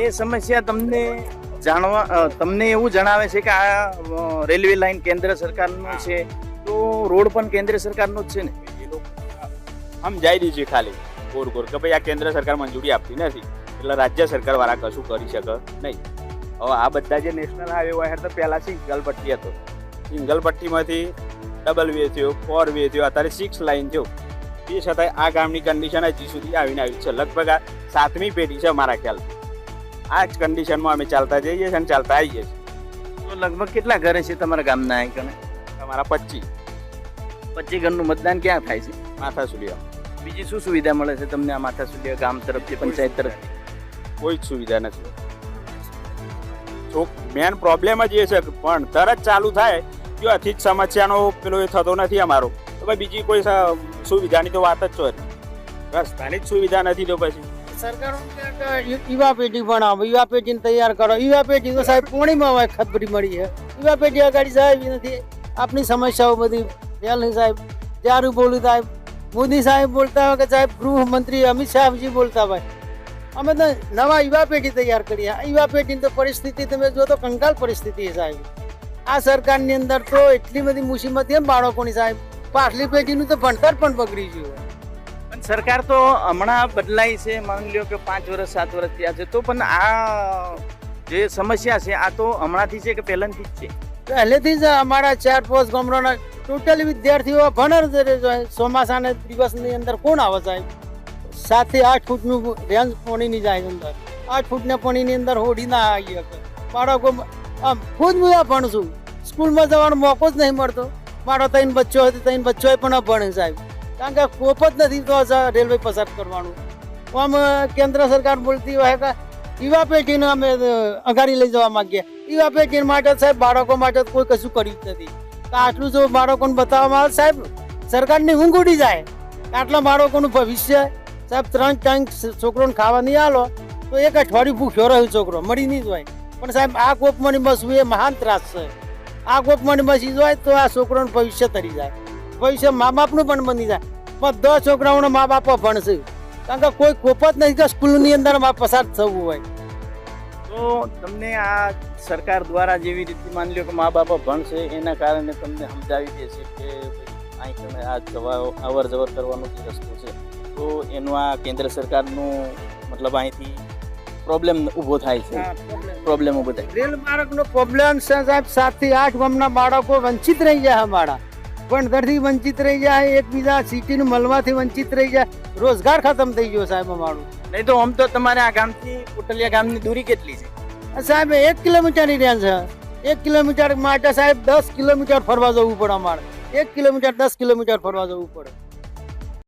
એ સમસ્યા તમને જાણવા તમને એવું જણાવે છે કે આ રેલવે લાઈન કેન્દ્ર સરકારનું છે, તો રોડ પણ કેન્દ્ર સરકારનો જ છે ને? આમ જાય રહી છે ખાલી, ગોર ગોર, કે ભાઈ આ કેન્દ્ર સરકાર મંજૂરી આપતી નથી, એટલે રાજ્ય સરકાર વાળા કશું કરી શકે નહીં. હવે આ બધા જે નેશનલ હાઈવે હોય તો પહેલાં સિંગલ પટ્ટી હતો. સિંગલ પટ્ટીમાંથી ડબલ વે થયો, ફોર વે થયો, અત્યારે સિક્સ લાઈન થયો. એ છતાંય આ ગામની કન્ડિશન હજી સુધી આવીને આવી છે. લગભગ આ સાતમી પેઢી છે મારા ખ્યાલથી. આ જ કન્ડિશનમાં અમે ચાલતા જઈએ છીએ અને ચાલતા આવીએ છીએ. તો લગભગ કેટલા ઘરે છે તમારા ગામના આંકણે તમારા પચીસ પચીસ ઘરનું મતદાન ક્યાં થાય છે? માથા સુધી બીજી શું સુવિધા મળે છે તમને આ માથા સુલિયા ગામ તરફથી પંચાયત તરફથી? કોઈ જ સુવિધા નથી. તો મેન પ્રોબ્લેમ જ એ છે પણ તરત ચાલુ થાય ત્યાંથી જ સમસ્યાનો પેલો એ થતો નથી અમારો. તો ભાઈ બીજી કોઈ સુવિધાની તો વાત જ છો રસ્તાની જ સુવિધા નથી તો પછી યુવા પેઢી ભણાવો યુવા પેઢીને તૈયાર કરો. યુવા પેઢી તો સાહેબ પોણીમાં હોય ખબરી મળી છે. યુવા પેઢી આગળ સાહેબ નથી. આપની સમસ્યાઓ બધી ફેલ નહીં સાહેબ. જ્યારે બોલું સાહેબ. મોદી સાહેબ બોલતા હોય કે સાહેબ ગૃહમંત્રી અમિત શાહજી બોલતા હોય. અમે તો નવા યુવા પેઢી તૈયાર કરી આ યુવા પેઢીની તો પરિસ્થિતિ તમે જો તો કંકાલ પરિસ્થિતિ છે સાહેબ. આ સરકારની અંદર તો એટલી બધી મુસીબત એમ બાળકોની સાહેબ. પાછલી પેઢીનું તો ભણતર પણ બગડી ગયું સરકાર તો હમણાં બદલાઈ છે, માની લ્યો કે પાંચ વર્ષ સાત વર્ષ થયા છે, તો પણ આ જે સમસ્યા છે, આ તો હમણાંથી છે કે પહેલાથી જ છે? પહેલેથી જ અમારા ચાર પાંચ ગામડાના ટોટલી વિદ્યાર્થીઓ ભણર. ચોમાસાના દિવસની અંદર કોણ આવે સાહેબ? સાતથી આઠ ફૂટનું રેન્જ પાણીની જાય અંદર. આઠ ફૂટના પાણીની અંદર હોડી ના આવી શકે બાળકો આમ ખુદ હું ભણશું સ્કૂલમાં જવાનો મોકો જ નહીં મળતો. મારો ત્રણ બચ્ચો હોય તો ત્રણ બચ્ચો પણ ભણે સાહેબ. કારણ કે કોપ જ નથી તો રેલવે પસાર કરવાનું. આમ કેન્દ્ર સરકાર બોલતી હોય કે યુવા પેઢીને અમે અગાડી લઈ જવા માંગીએ. યુવા પેઢી માટે સાહેબ, બાળકો માટે કોઈ કશું કર્યું જ નથી. તો આટલું જો બાળકોને બતાવવામાં આવે, સાહેબ, સરકારની ઊંઘ ઉડી જાય. આટલા બાળકોનું ભવિષ્ય, સાહેબ, ત્રણ ટાઈમ છોકરોને ખાવા નહીં આલો, તો એક અઠવાડિયું ભૂખ્યો રહ્યો છોકરો મળી નહીં જ હોય પણ સાહેબ, આ કોપમાંની બસવું એ મહાન ત્રાસ છે. આ કોપમાંની બસી જાય તો આ છોકરોનું ભવિષ્ય તરી જાય. ભવિષ્ય મા બાપનું પણ બની જાય. પણ દસ છોકરાઓના મા બાપો ભણશે. કારણ કે કોઈ કોપ જ નથી કે સ્કૂલની અંદર પસાર થવું હોય. તો તમને આ સરકાર દ્વારા જેવી રીતે માની લો કે મા બાપ ભણશે એના કારણે તમને સમજાવી દે છે કે અહીં તમે આ જવા અવર જવર કરવાનો જે રસ્તો છે તો એનું આ કેન્દ્ર સરકારનું મતલબ અહીંથી પ્રોબ્લેમ ઊભો થાય છે. પ્રોબ્લેમ ઊભો થાય. રેલ માર્ગનો પ્રોબ્લેમ સાહેબ. સાતથી આઠ ગામના બાળકો વંચિત રહી જાય અમારા. ભણતરથી વંચિત રહી જાય એકબીજા સિટીનું મળવાથી વંચિત રહી જાય. રોજગાર ખતમ થઈ ગયો સાહેબ અમારું. નહીં તો આમ તો તમારે આ ગામથી કોટલિયા ગામની દૂરી કેટલી છે? સાહેબ એક કિલોમીટરની રેન્જ છે. એક કિલોમીટર માટે સાહેબ દસ કિલોમીટર ફરવા જવું પડે અમારે. એક કિલોમીટર દસ કિલોમીટર ફરવા જવું પડે.